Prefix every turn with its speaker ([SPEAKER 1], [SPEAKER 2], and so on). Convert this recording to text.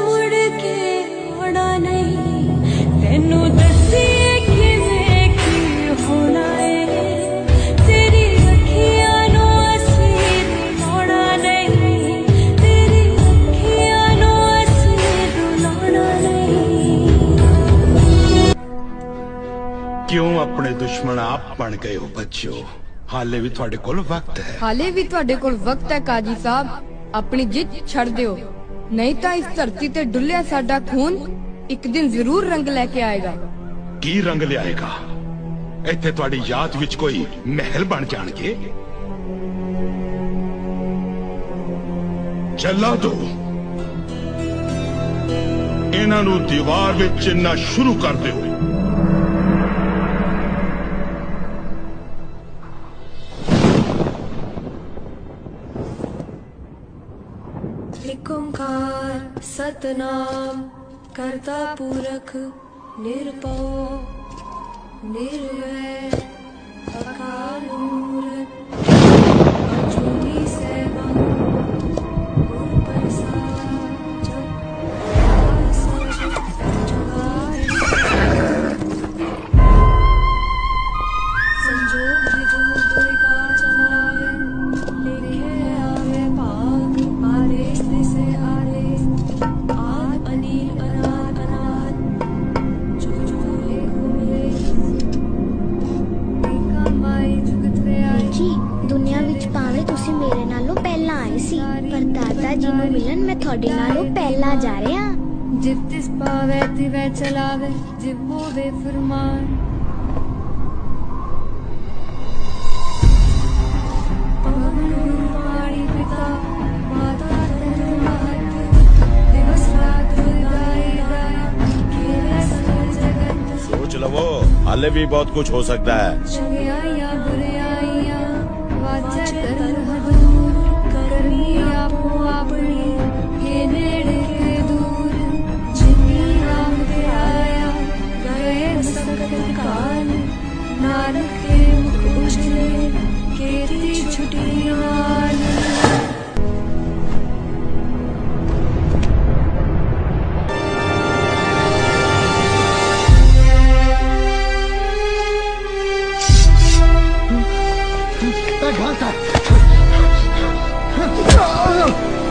[SPEAKER 1] ਮੁੜ ਆਪਣੇ ਦੁਸ਼ਮਣ ਆਪ ਬਣ ਗਏ ਹੋ ਹਾਲੇ ਵੀ ਤੁਹਾਡੇ ਕੋਲ ਵਕਤ ਹੈ।
[SPEAKER 2] ਹਾਲੇ ਵੀ ਤੁਹਾਡੇ ਕੋਲ ਵਕਤ ਹੈ ਕਾਜੀ ਸਾਹਿਬ। ਆਪਣੀ ਜਿੱਤ ਛੱਡ ਦਿਓ। ਨਹੀਂ ਤਾਂ ਇਸ ਧਰਤੀ ਤੇ ਡੁੱਲਿਆ ਸਾਡਾ ਖੂਨ ਇੱਕ ਦਿਨ ਜ਼ਰੂਰ ਰੰਗ ਲੈ ਕੇ ਆਏਗਾ।
[SPEAKER 1] ਕੀ ਰੰਗ ਲਿਆਏਗਾ? ਇੱਥੇ ਤੁਹਾਡੀ ਯਾਦ ਵਿੱਚ ਕੋਈ ਮਹਿਲ ਬਣ ਜਾਣਗੇ? ਚੱਲਾ ਦੋ। ਇਹਨਾਂ ਨੂੰ ਦੀਵਾਰ ਵਿੱਚ ਚਿੰਨਾ ਸ਼ੁਰੂ ਕਰ ਦਿਓ।
[SPEAKER 3] ਇੱਕ ਓੰਕਾਰ ਸਤਨਾਮ ਕਰਤਾ ਪੁਰਖ ਨਿਰਭਉ ਨਿਰਵੈਰ। ਜੀ
[SPEAKER 4] ਨੂੰ ਮਿਲਣ ਮੈਂ ਤੁਹਾਡੇ ਨਾਲੋਂ ਪਹਿਲਾਂ ਜਾ ਰਿਹਾ
[SPEAKER 3] ਜਿਵ ਤਿਸ ਪਾਵੇ ਤਿਵੈ ਚਲਾਵੇ ਜਿਵ ਹੋਵੇ ਫਰਮਾਨ ਪਵਨ ਗੁਰੂ ਪਾਣੀ ਪਿਤਾ ਮਾਤਾ ਤਨ ਮਹਤ ਦਿਵਸ ਰਾਤ ਦਾਈ ਦਾਇਆ ਖੇਲੇ ਸਗਲ ਜਗਤ
[SPEAKER 5] सोच लवो हाले भी बहुत कुछ हो सकता है
[SPEAKER 3] सगन काल नानक के मुख उजले कीर्ति
[SPEAKER 6] छुटी हाल Oh!